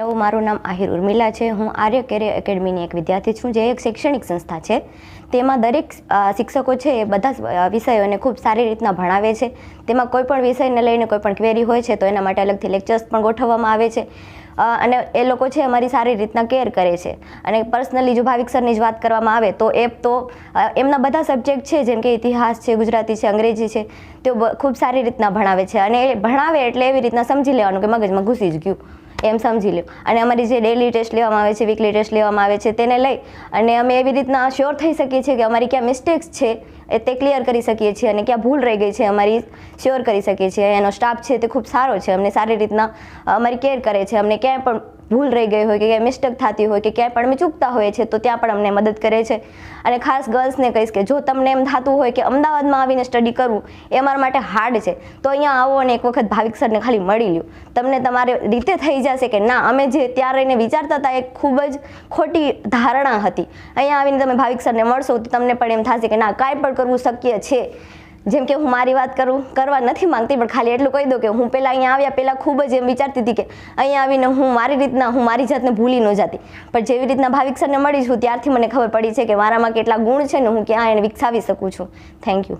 Hello મારું નામ આહિર ઉર્મિલા છે. હું આર્ય કેરિયર એકેડમીની એક વિદ્યાર્થી છું જે એક શૈક્ષણિક સંસ્થા છે. તેમાં દરેક શિક્ષકો છે એ બધા વિષયોને ખૂબ સારી રીતના ભણાવે છે. તેમાં કોઈ પણ વિષયને લઈને કોઈ પણ ક્વેરી હોય છે તો એના માટે અલગથી લેક્ચર્સ પણ ગોઠવવામાં આવે છે. અને એ લોકો છે અમારી સારી રીતના કેર કરે છે. અને પર્સનલી જો ભાવિક સરની જ વાત કરવામાં આવે તો એ તો એમના બધા સબ્જેક્ટ છે જેમ કે ઇતિહાસ છે, ગુજરાતી છે, અંગ્રેજી છે, તેઓ ખૂબ સારી રીતના ભણાવે છે. અને એ ભણાવે એટલે એવી રીતના સમજી લેવાનું કે મગજમાં ઘૂસી જ ગયું. એમ સમજી લ્યો. અને અમારી જે ડેલી ટેસ્ટ લેવામાં આવે છે વીકલી ટેસ્ટ લેવામાં આવે છે, તેને લઈ અને અમે એવી રીતના શ્યોર થઈ શકીએ છીએ કે અમારી ક્યાં મિસ્ટેક્સ છે, એ તે ક્લિયર કરી શકીએ છીએ અને ક્યાં ભૂલ રહી ગઈ છે, અમારી શ્યોર કરી શકીએ છીએ. એનો સ્ટાફ છે તે ખૂબ સારો છે, અમને સારી રીતના અમારી કેર કરે છે. અમને ક્યાંય પણ ભૂલ રહી ગઈ હોય કે ક્યાંય મિસ્ટેક થતી હોય કે ક્યાંય પણ અમે ચૂકતા હોઈએ છીએ, તો ત્યાં પણ અમને મદદ કરે છે. અને ખાસ ગર્લ્સને કહીશ કે જો તમને એમ થતું હોય કે અમદાવાદમાં આવીને સ્ટડી કરવું, એ અમારા માટે હાર્ડ છે. તો અહીંયા આવો અને એક વખત ભાવિક સરને ખાલી મળી લ્યો. તમને તમારે રીતે થઈ જશે કે ના, અમે જે ત્યાં રહીને વિચારતા હતા, એ ખૂબ જ ખોટી ધારણા હતી. અહીંયા આવીને તમે ભાવિક સરને મળશો તો તમને પણ એમ થશે કે ના, કાંઈ પણ કરવું શક્ય છે. જેમ કે હું મારી વાત કરું, કરવા નથી માંગતી, પણ ખાલી એટલું કહી દઉં કે હું પહેલાં અહીંયા આવ્યા પહેલાં ખૂબ જ એમ વિચારતી હતી કે અહીંયા આવીને હું મારી રીતના, હું મારી જાતને ભૂલી ન જતી. પણ જેવી રીતના ભાવિક સરને મળી છું, ત્યારથી મને ખબર પડી છે કે મારામાં કેટલા ગુણ છે ને હું ક્યાં એને વિકસાવી શકું છું. Thank you